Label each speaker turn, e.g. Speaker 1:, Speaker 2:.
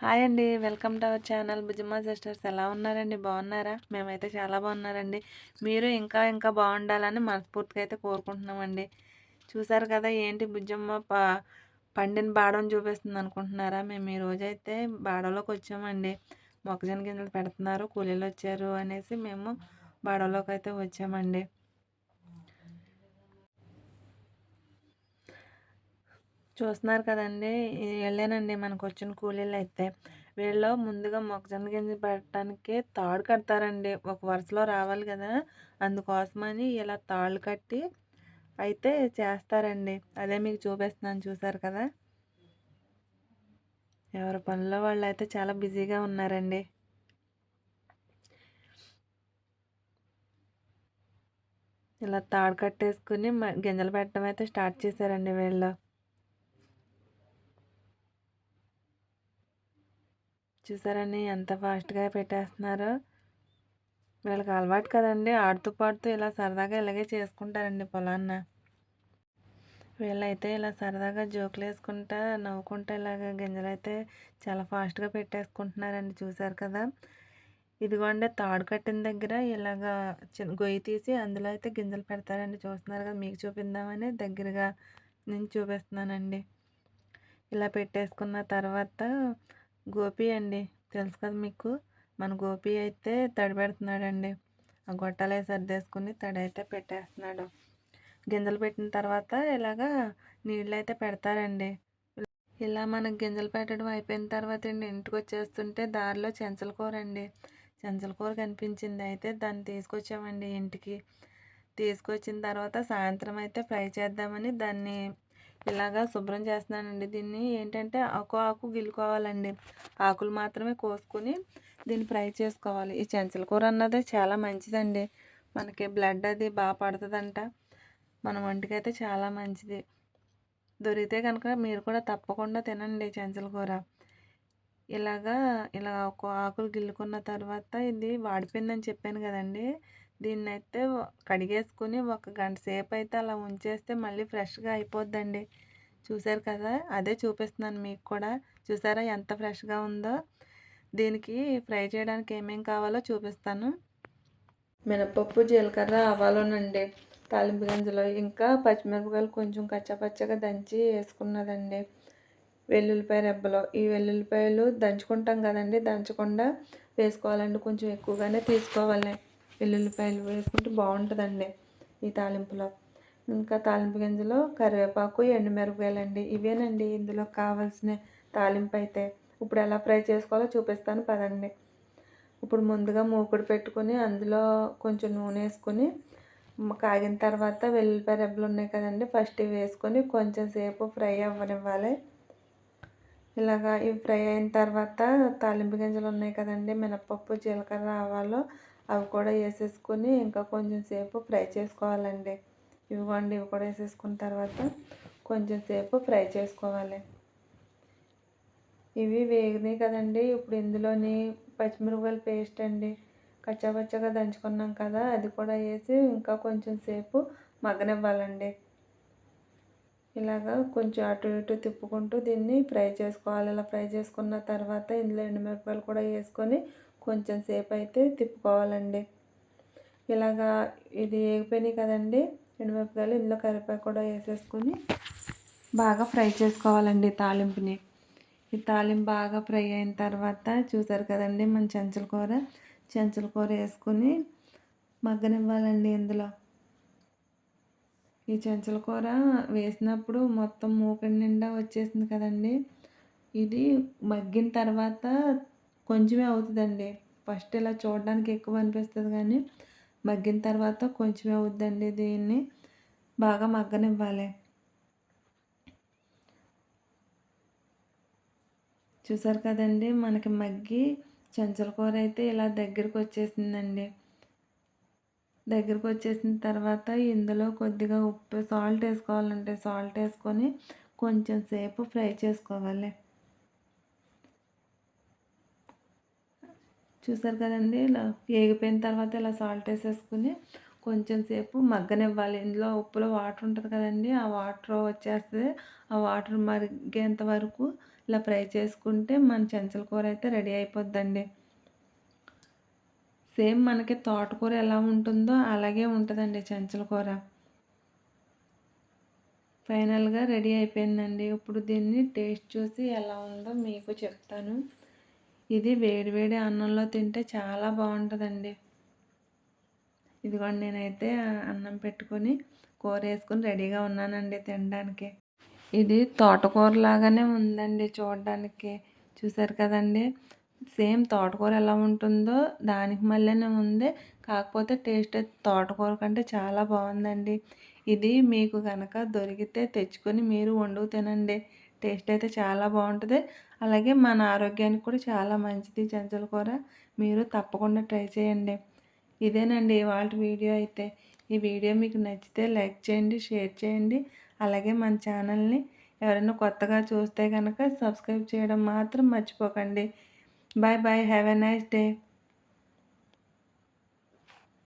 Speaker 1: Hi అండి. Welcome to our channel. Bhujamma sisters ఎలా ఉన్నారండి? బాగున్నారా? మేమైతే చాలా బాగున్నారండి. మీరు ఇంకా ఇంకా బాగుండాలని మనస్ఫూర్తిగా అయితే కోరుకుంటున్నామండి. చూసారు కదా ఏంటి బుజ్జమ్మ ప పండిన బాడని చూపిస్తుంది అనుకుంటున్నారా? మేము ఈ రోజైతే బాడలోకి వచ్చామండి. మొక్కజొన్న గింజలు పెడుతున్నారు. కూలీలు వచ్చారు అనేసి మేము బాడలోకి అయితే వచ్చామండి. చూస్తున్నారు కదండి! వెళ్ళానండి మనకు వచ్చిన కూలీలు అయితే వీళ్ళు ముందుగా మొక్కజొన్న గింజ పెట్టడానికి తాడు కడతారండి. ఒక వరుసలో రావాలి కదా! అందుకోసమని ఇలా తాళ్ళు కట్టి అయితే చేస్తారండి. అదే మీకు చూపిస్తున్నాను చూసారు కదా! ఎవరి పనిలో వాళ్ళు అయితే చాలా బిజీగా ఉన్నారండి. ఇలా తాడు కట్టేసుకుని గింజలు పెట్టడం అయితే స్టార్ట్ చేశారండి వీళ్ళు. చూసారని ఎంత ఫాస్ట్గా పెట్టేస్తున్నారో. వీళ్ళకి అలవాటు కదండి. ఆడుతూ పాడుతూ ఇలా సరదాగా ఇలాగే చేసుకుంటారండి పొలాన్న. వీళ్ళైతే ఇలా సరదాగా జోకులు వేసుకుంటా నవ్వుకుంటా ఇలాగ గింజలు అయితే చాలా ఫాస్ట్గా పెట్టేసుకుంటున్నారండి. చూసారు కదా. ఇదిగోండి తాడు కట్టిన దగ్గర ఇలాగ చిన్న గొయ్యి తీసి అందులో అయితే గింజలు పెడతారండి. చూస్తున్నారు కదా మీకు చూపిందామని దగ్గరగా నేను చూపిస్తున్నానండి. ఇలా పెట్టేసుకున్న తర్వాత గోపి అండి. తెలుసు కదా మీకు? మన గోపి అయితే తడి పెడుతున్నాడండి ఆ గొట్టాలే సర్దేసుకుని తడి అయితే పెట్టేస్తున్నాడు. గింజలు పెట్టిన తర్వాత ఇలాగా నీళ్ళు అయితే పెడతారండి. ఇలా మనకు గింజలు పెట్టడం అయిపోయిన తర్వాత అండి ఇంటికి వచ్చేస్తుంటే దారిలో చెంచల కూర అండి. చెంచల కూర కనిపించింది. అయితే దాన్ని తీసుకొచ్చామండి ఇంటికి. తీసుకొచ్చిన తర్వాత సాయంత్రం అయితే ఫ్రై చేద్దామని దాన్ని ఇలాగా శుభ్రం చేస్తున్నానండి. దీన్ని ఏంటంటే ఆకు ఆకు గిల్లుకోవాలండి. ఆకులు మాత్రమే కోసుకొని దీన్ని ఫ్రై చేసుకోవాలి. ఈ చెంచల కూర అన్నది చాలా మంచిదండి. మనకి బ్లడ్ అది బాగా పడుతుందంట. మన ఒంటికి అయితే చాలా మంచిది. దొరికితే కనుక మీరు కూడా తప్పకుండా తినండి చెంచల కూర. ఇలాగా ఇలా ఒక ఆకులు గిల్లుకున్న తర్వాత ఇది వాడిపోయిందని చెప్పాను కదండి. దీన్ని అయితే కడిగేసుకుని ఒక గంట సేపు అయితే అలా ఉంచేస్తే మళ్ళీ ఫ్రెష్గా అయిపోద్దండి. చూసారు కదా అదే చూపిస్తున్నాను మీకు కూడా. చూసారా ఎంత ఫ్రెష్గా ఉందో? దీనికి ఫ్రై చేయడానికి ఏమేం కావాలో చూపిస్తాను. మినపప్పు జీలకర్ర ఆవాలోనండి. తాలింపు గింజలు ఇంకా పచ్చిమిరపకాయలు కొంచెం కచ్చపచ్చగా దంచి వేసుకున్నదండి. వెల్లుల్లిపాయ రెబ్బలు. ఈ వెల్లుల్లిపాయలు దంచుకుంటాం కదండి దంచకుండా వేసుకోవాలండి కొంచెం ఎక్కువగానే తీసుకోవాలి వెల్లుల్లిపాయలు వేసుకుంటే బాగుంటుందండి ఈ తాలింపులో. ఇంకా తాలింపు గింజలు కరివేపాకు ఎండుమిరపకాయలు అండి ఇవేనండి ఇందులో కావాల్సిన తాలింపు అయితే ఇప్పుడు ఎలా ఫ్రై చేసుకోవాలో చూపిస్తాను పదండి. ఇప్పుడు ముందుగా మూకుడు పెట్టుకుని అందులో కొంచెం నూనె వేసుకొని కాగిన తర్వాత వెల్లుల్లిపాయ రెబ్బలు ఉన్నాయి కదండి ఫస్ట్ ఇవి వేసుకొని కొంచెం సేపు ఫ్రై అవ్వనివ్వాలి. ఇలాగా ఇవి ఫ్రై అయిన తర్వాత తాలింపు గింజలు ఉన్నాయి కదండి మినపప్పు జీలకర్ర ఆవాలు అవి కూడా వేసేసుకొని ఇంకా కొంచెం సేపు ఫ్రై చేసుకోవాలండి. ఇవ్వండి ఇవి కూడా వేసేసుకున్న తర్వాత కొంచెం సేపు ఫ్రై చేసుకోవాలి. ఇవి వేగినాయి కదండి. ఇప్పుడు ఇందులోని పచ్చిమిరపకాయల పేస్ట్ అండి. కచ్చాపచ్చగా దంచుకున్నాం కదా అది కూడా వేసి ఇంకా కొంచెం సేపు మగ్గనివ్వాలండి. ఇలాగా కొంచెం అటు ఇటు తిప్పుకుంటూ దీన్ని ఫ్రై చేసుకోవాలి. ఇలా ఫ్రై చేసుకున్న తర్వాత ఇందులో ఎండుమిరపకాయలు కూడా వేసుకొని కొంచెం సేపు అయితే తిప్పుకోవాలండి. ఇలాగా ఇది వేగిపోయినాయి కదండి ఎండుమిరపకాయలు ఇందులో కరివేపాకు కూడా వేసేసుకొని బాగా ఫ్రై చేసుకోవాలండి తాలింపుని. ఈ తాలింపు బాగా ఫ్రై అయిన తర్వాత చూసారు కదండి మన చెంచుల కూర. చెంచుల కూర వేసుకొని మగ్గనివ్వాలండి ఇందులో. ఈ చెంచుల కూర వేసినప్పుడు మొత్తం మూకడి నిండా వచ్చేసింది కదండి. ఇది మగ్గిన తర్వాత కొంచెమే అవుతుందండి. ఫస్ట్ ఇలా చూడడానికి ఎక్కువ అనిపిస్తుంది కానీ మగ్గిన తర్వాత కొంచెమే అవుద్దండి దీన్ని. బాగా మగ్గనివ్వాలి. చూసారు కదండి మనకి మగ్గి చెంచల కూర అయితే ఇలా దగ్గరకు వచ్చేసిందండి. దగ్గరకు వచ్చేసిన తర్వాత ఇందులో కొద్దిగా ఉప్పు సాల్ట్ వేసుకోవాలంటే సాల్ట్ వేసుకొని కొంచెం సేపు ఫ్రై చేసుకోవాలి. చూసారు కదండి ఇలా వేగిపోయిన తర్వాత ఇలా సాల్ట్ వేసేసుకుని కొంచెం సేపు మగ్గనివ్వాలి. ఇందులో ఉప్పులో వాటర్ ఉంటుంది కదండి ఆ వాటర్ వచ్చేస్తుంది. ఆ వాటర్ మరిగేంత వరకు ఇలా ఫ్రై చేసుకుంటే మన చెంచల కూర అయితే రెడీ అయిపోద్దండి. సేమ్ మనకి తోటకూర ఎలా ఉంటుందో అలాగే ఉంటుందండి చెంచల కూర. ఫైనల్గా రెడీ అయిపోయిందండి. ఇప్పుడు దీన్ని టేస్ట్ చూసి ఎలా ఉందో మీకు చెప్తాను. ఇది వేడివేడి అన్నంలో తింటే చాలా బాగుంటుందండి. ఇదిగోండి నేనైతే అన్నం పెట్టుకొని కూర వేసుకొని రెడీగా ఉన్నానండి తినడానికి. ఇది తోటకూర లాగానే ఉందండి చూడడానికి. చూసారు కదండి? సేమ్ తోటకూర ఎలా ఉంటుందో దానికి మళ్ళీనే ఉంది. కాకపోతే టేస్ట్ తోటకూర కంటే చాలా బాగుందండి. ఇది మీకు కనుక దొరికితే తెచ్చుకొని మీరు వండుకు తినండి. టేస్ట్ అయితే చాలా బాగుంటుంది. అలాగే మన ఆరోగ్యానికి కూడా చాలా మంచిది చెంచల కూర. మీరు తప్పకుండా ట్రై చేయండి. ఇదేనండి ఇవాళ వీడియో అయితే. ఈ వీడియో మీకు నచ్చితే లైక్ చేయండి షేర్ చేయండి. అలాగే మన ఛానల్ని ఎవరైనా కొత్తగా చూస్తే కనుక సబ్స్క్రైబ్ చేయడం మాత్రం మర్చిపోకండి. Bye bye have a nice day.